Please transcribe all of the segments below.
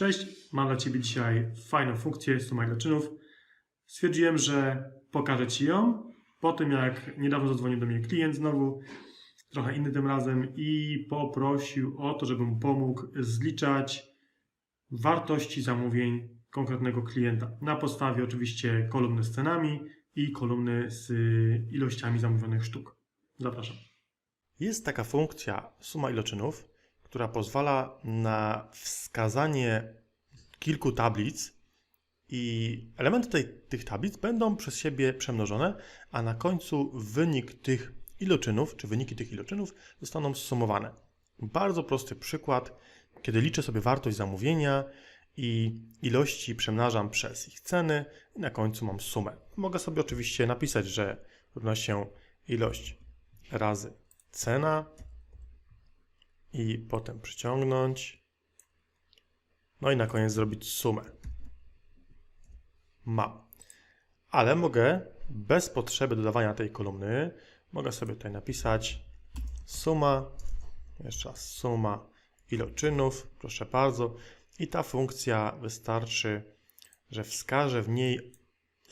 Cześć, mam dla Ciebie dzisiaj fajną funkcję suma ile czynów. Stwierdziłem, że pokażę Ci ją po tym, jak niedawno zadzwonił do mnie klient znowu, trochę inny tym razem i poprosił o to, żebym pomógł zliczać wartości zamówień konkretnego klienta na podstawie oczywiście kolumny z cenami i kolumny z ilościami zamówionych sztuk. Zapraszam. Jest taka funkcja suma iloczynów, która pozwala na wskazanie kilku tablic i elementy tej, tych tablic będą przez siebie przemnożone, a na końcu wynik tych iloczynów, czy wyniki tych iloczynów zostaną zsumowane. Bardzo prosty przykład, kiedy liczę sobie wartość zamówienia i ilości przemnażam przez ich ceny i na końcu mam sumę. Mogę sobie oczywiście napisać, że równa się ilość razy cena i potem przyciągnąć. No i na koniec zrobić sumę. Mam. Ale mogę bez potrzeby dodawania tej kolumny, mogę sobie tutaj napisać suma, jeszcze raz suma iloczynów, proszę bardzo. I ta funkcja wystarczy, że wskaże w niej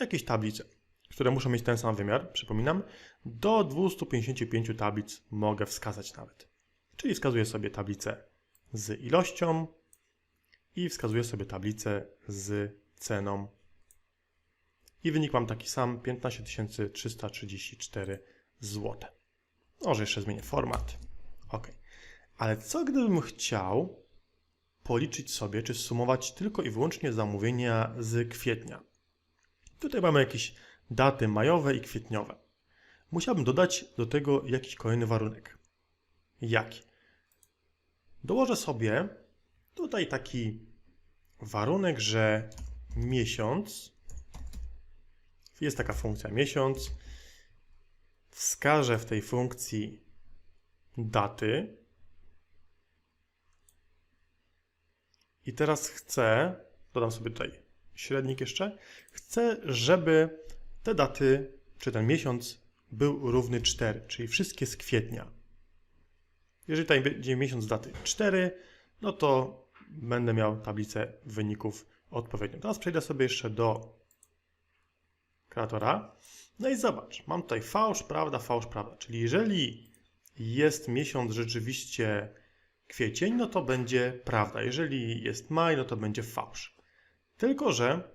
jakieś tablice, które muszą mieć ten sam wymiar, przypominam, do 255 tablic mogę wskazać nawet. Czyli wskazuję sobie tablicę z ilością i wskazuję sobie tablicę z ceną. I wynik mam taki sam 15 334 zł. Może jeszcze zmienię format. OK. Ale co gdybym chciał policzyć sobie, czy sumować tylko i wyłącznie zamówienia z kwietnia? Tutaj mamy jakieś daty majowe i kwietniowe. Musiałbym dodać do tego jakiś kolejny warunek. Jaki? Dołożę sobie tutaj taki warunek, że miesiąc, jest taka funkcja miesiąc, wskażę w tej funkcji daty i teraz chcę, dodam sobie tutaj średnik jeszcze, chcę, żeby te daty, czy ten miesiąc był równy 4, czyli wszystkie z kwietnia. Jeżeli tutaj będzie miesiąc daty 4, no to będę miał tablicę wyników odpowiednią. Teraz przejdę sobie jeszcze do kreatora. No i zobacz, mam tutaj fałsz, prawda, fałsz, prawda. Czyli jeżeli jest miesiąc rzeczywiście kwiecień, no to będzie prawda. Jeżeli jest maj, no to będzie fałsz. Tylko, że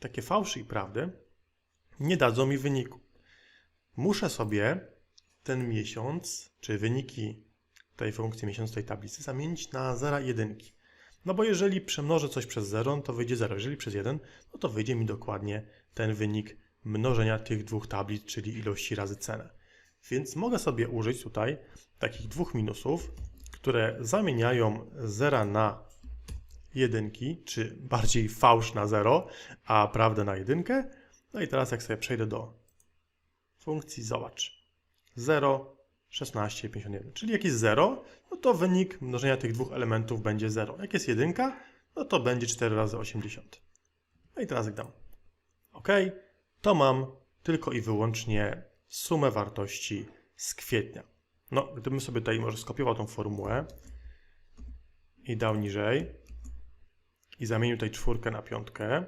takie fałszy i prawdy nie dadzą mi wyniku. Muszę sobie ten miesiąc, czy wyniki tej funkcji miesiąc tej tablicy zamienić na 0 i 1. No bo jeżeli przemnożę coś przez 0, to wyjdzie 0. Jeżeli przez 1, no to wyjdzie mi dokładnie ten wynik mnożenia tych dwóch tablic, czyli ilości razy cenę. Więc mogę sobie użyć tutaj takich dwóch minusów, które zamieniają 0 na jedynki, czy bardziej fałsz na 0, a prawdę na jedynkę. No i teraz jak sobie przejdę do funkcji, zobacz. 0, 16, 51. Czyli jak jest 0, no to wynik mnożenia tych dwóch elementów będzie 0. Jak jest 1, no to będzie 4 razy 80. No i teraz jak dam OK, to mam tylko i wyłącznie sumę wartości z kwietnia. No, gdybym sobie tutaj może skopiował tą formułę i dał niżej i zamienił tutaj czwórkę na piątkę,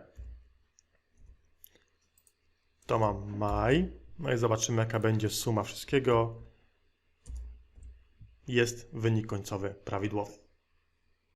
to mam maj. No i zobaczymy, jaka będzie suma wszystkiego. Jest wynik końcowy prawidłowy.